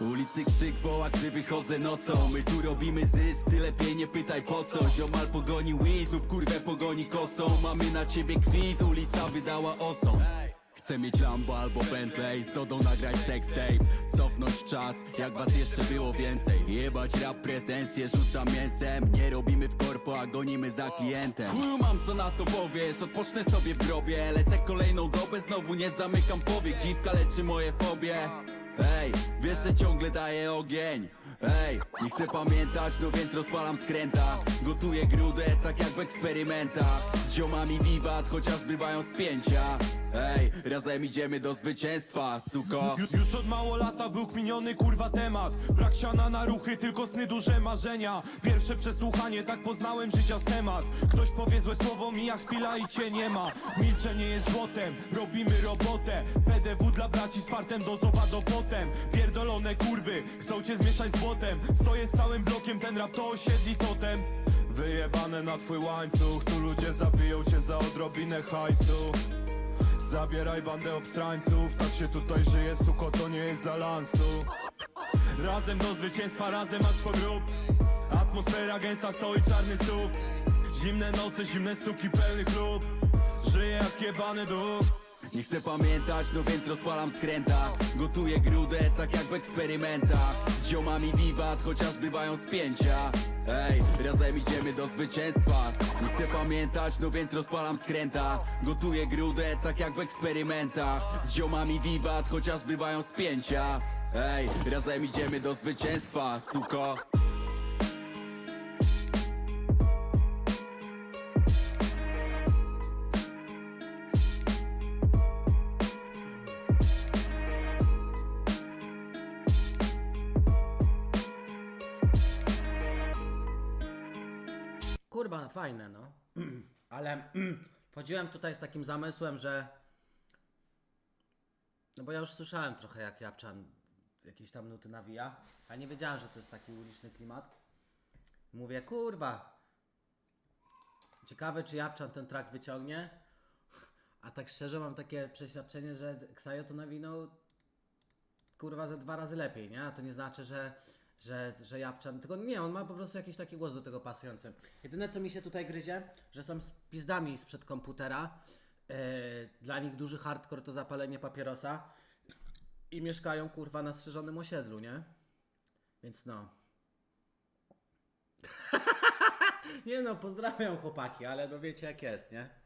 Ulicy krzyk woła, gdy wychodzę nocą. My tu robimy zysk, ty lepiej nie pytaj po co. Ziomal pogoni weed lub kurwę pogoni kosą. Mamy na ciebie kwit, ulica wydała osąd Chcę mieć Lambo albo Bentley Z Dodą nagrać sextape Cofnąć czas, jak was jeszcze było więcej. Jebać rap pretensje, rzucam mięsem. Nie robimy w korpo, a gonimy za klientem. Chuju mam co na to powiesz, odpocznę sobie w grobie. Lecę kolejną dobę, znowu nie zamykam powiek. Dziwka leczy moje fobie Ej, wiesz, że ciągle daję ogień. Ej, nie chcę pamiętać, no więc rozpalam skręta Gotuję grudę, tak jak w eksperymentach. Z ziomami wiwat, chociaż bywają spięcia Ej, razem idziemy do zwycięstwa, suko. Ju, już od mało lata był kminiony kurwa temat. Brak siana na ruchy, tylko sny duże marzenia. Pierwsze przesłuchanie, tak poznałem życia schemat. Ktoś powie złe słowo, mija chwila i cię nie ma. Milczenie jest złotem, robimy robotę. PDW dla braci z fartem do zoba do potem. Pierdolone kurwy, chcą cię zmieszać z błotem Stoję z całym blokiem, ten rap to osiedli totem Wyjebane na twój łańcuch Tu ludzie zabiją cię za odrobinę hajsu. Zabieraj bandę obstrańców Tak się tutaj żyje, suko, to nie jest dla lansu. Razem do zwycięstwa, razem aż po grób. Atmosfera gęsta, stoi czarny słup Zimne noce, zimne suki, pełny klub. Żyję jak jebany duch Nie chcę pamiętać, no więc rozpalam skręta Gotuję grudę, tak jak w eksperymentach. Z ziomami wiwat, chociaż bywają spięcia. Ej, razem idziemy do zwycięstwa. Nie chcę pamiętać, no więc rozpalam skręta. Gotuję grudę, tak jak w eksperymentach. Z ziomami wiwat, chociaż bywają spięcia. Ej, razem idziemy do zwycięstwa, suko Kurwa, fajne, no. Ale wchodziłem tutaj z takim zamysłem, że. No bo ja już słyszałem trochę, jak Japczan jakieś tam nuty nawija, a nie wiedziałem, że to jest taki uliczny klimat. Mówię, kurwa. Ciekawe, czy Japczan ten track wyciągnie. A tak szczerze mam takie przeświadczenie, że Ksajo to nawinął kurwa ze dwa razy lepiej, nie? A to nie znaczy, że, że, że Japczan, tylko nie, on ma po prostu jakiś taki głos do tego pasujący. Jedyne co mi się tutaj gryzie, że są z pizdami sprzed komputera, yy, dla nich duży hardcore to zapalenie papierosa i mieszkają kurwa na strzeżonym osiedlu, nie? Więc no. nie no, pozdrawiam chłopaki, ale no wiecie jak jest, nie?